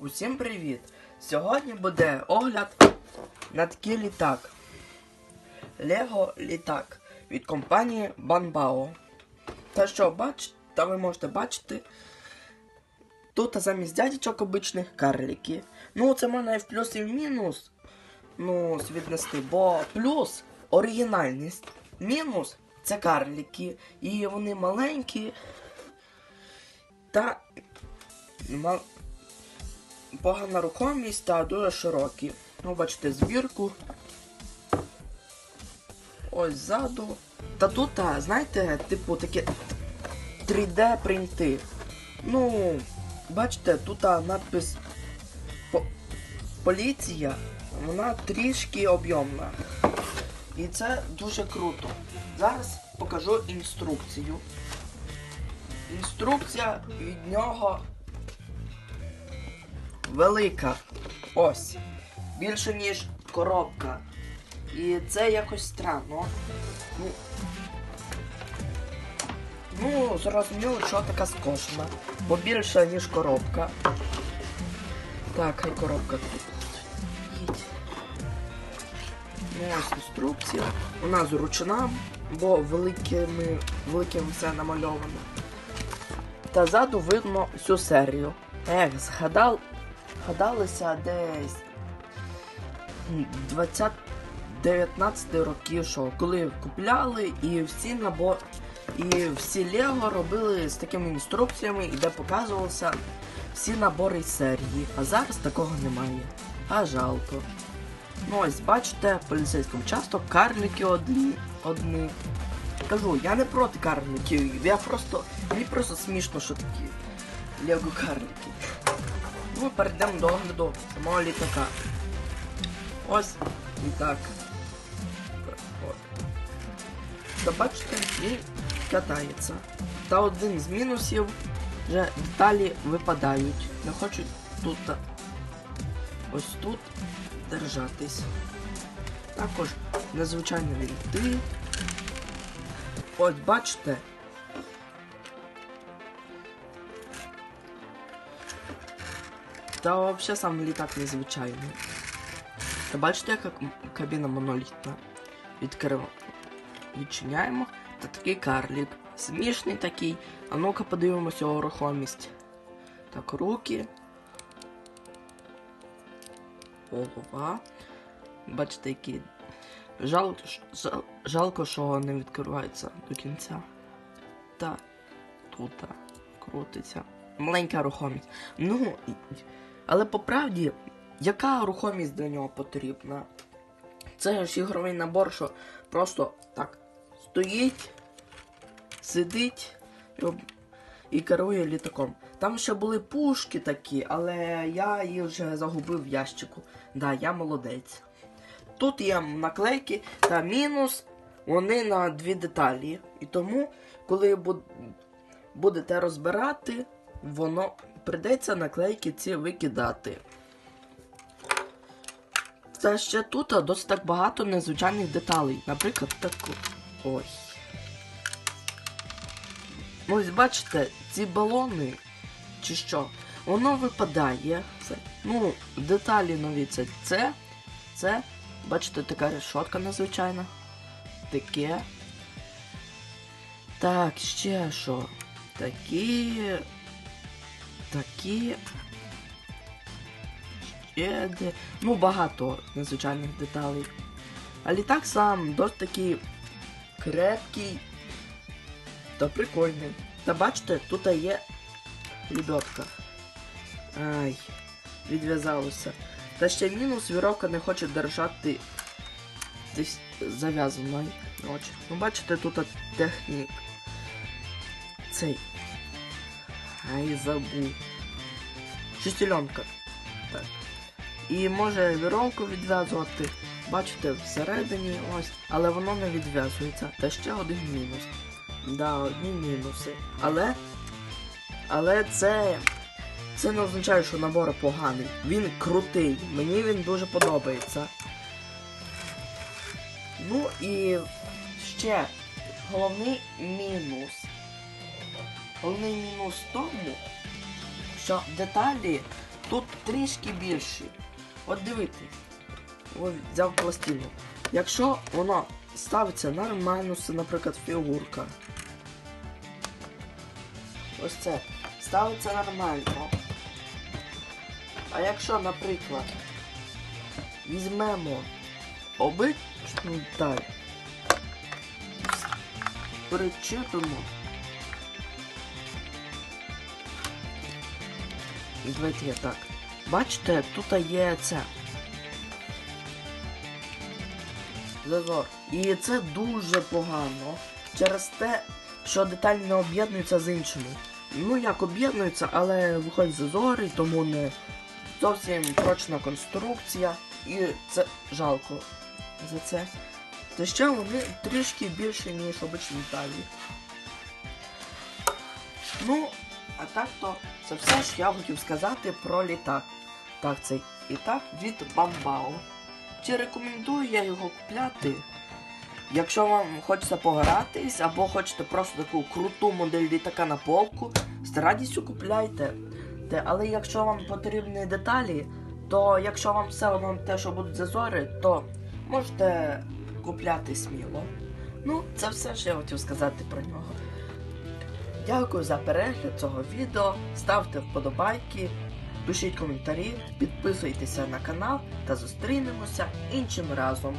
Усім привіт! Сьогодні буде огляд на такий літак. Лего літак від компанії Банбао. Та що бач, та ви можете бачити. Тут замість дядечок обичних карлики. Ну, це можна і в плюс, і в мінус. Ну, віднести, бо плюс оригінальність. Мінус це карлики. І вони маленькі. Та погана рухомість та дуже широкі. Ну, бачите, збірку. Ось ззаду. Та тут, знаєте, типу таке 3D принти. Ну, бачите, тут надпис по- Поліція, вона трішки об'ємна. І це дуже круто. Зараз покажу інструкцію. Інструкція від нього велика. Ось. Більше, ніж коробка. І це якось странно. Ну, ну зрозуміло, що така скошена. Бо більше, ніж коробка. Так, хай коробка тут. Ну, ось інструкція. Вона зручна, бо великими, великим все намальовано. Та ззаду видно всю серію. Ех, згадав, згадалися десь 20 19 років, що коли купляли і всі набор. І всі Лего робили з такими інструкціями, і де показувалися всі набори серії. А зараз такого немає. А жалко. Ну ось бачите, в поліцейському часто карлики одні. одні. Кажу, я не проти карликів, я просто. Мені просто смішно, що такі Лего карлики. Ну, перейдемо до огляду самого літака. Ось літак. Та бачите, він катається. Та один з мінусів вже деталі випадають. Не хочуть тут ось тут держатись. Також незвичайні вінти. Ось бачите. Та взагалі сам літак незвичайний. Та бачите, яка кабіна монолітна? Відкриваємо. Відчиняємо. Та такий карлік. Смішний такий. А ну-ка подивимося його рухомість. Так, руки. Голова. Бачите, який. Жалко, жал- жалко, що не відкривається до кінця. Та тут крутиться. Маленька рухомість. Ну, і- але по правді, яка рухомість для нього потрібна? Це ж ігровий набор, що просто так стоїть, сидить і, керує літаком. Там ще були пушки такі, але я їх вже загубив в ящику. Да, я молодець. Тут є наклейки та мінус, вони на дві деталі. І тому, коли будете розбирати, воно придеться наклейки ці викидати. Та ще тут досить так багато незвичайних деталей. Наприклад, таку. Ой. Ну, ось бачите, ці балони, чи що, воно випадає. Це, ну, деталі нові це це, це, бачите, така решотка незвичайна. Таке. Так, ще що? Такі. Такі. Ще де. Ну, багато незвичайних деталей. А літак сам досить такий крепкий та прикольний. Та бачите, тут є лебедка. Ай, відв'язалося. Та ще мінус віровка не хоче держати десь зав'язаною. Очі. Ну бачите, тут технік. Цей. Ай, забув. Шестільонка. Так. І може віровку відв'язувати. Бачите, всередині ось, але воно не відв'язується. Та ще один мінус. Да, одні мінуси. Але. Але це. Це не означає, що набор поганий. Він крутий. Мені він дуже подобається. Ну і ще головний мінус. Головний мінус в тому, що деталі тут трішки більші. От дивіться. Взяв пластину. Якщо воно ставиться нормально, це, наприклад, фігурка. Ось це. Ставиться нормально. А якщо, наприклад, візьмемо обичну деталь, перечитимо. Давайте я так. Бачите, тут є це. Зазор. І це дуже погано. Через те, що деталі не об'єднуються з іншими. Ну як об'єднуються, але виходять зазори, тому не зовсім прочна конструкція. І це жалко за це. Та ще вони трішки більше, ніж обичні деталі. Ну, а так то це все, що я хотів сказати про літак. Так, цей літак від Бамбао. Чи рекомендую я його купляти? Якщо вам хочеться погратись, або хочете просто таку круту модель літака на полку, з радістю купляйте. Але якщо вам потрібні деталі, то якщо вам все одно те, що будуть зазори, то можете купляти сміло. Ну, це все, що я хотів сказати про нього. Дякую за перегляд цього відео. Ставте вподобайки, пишіть коментарі, підписуйтеся на канал та зустрінемося іншим разом.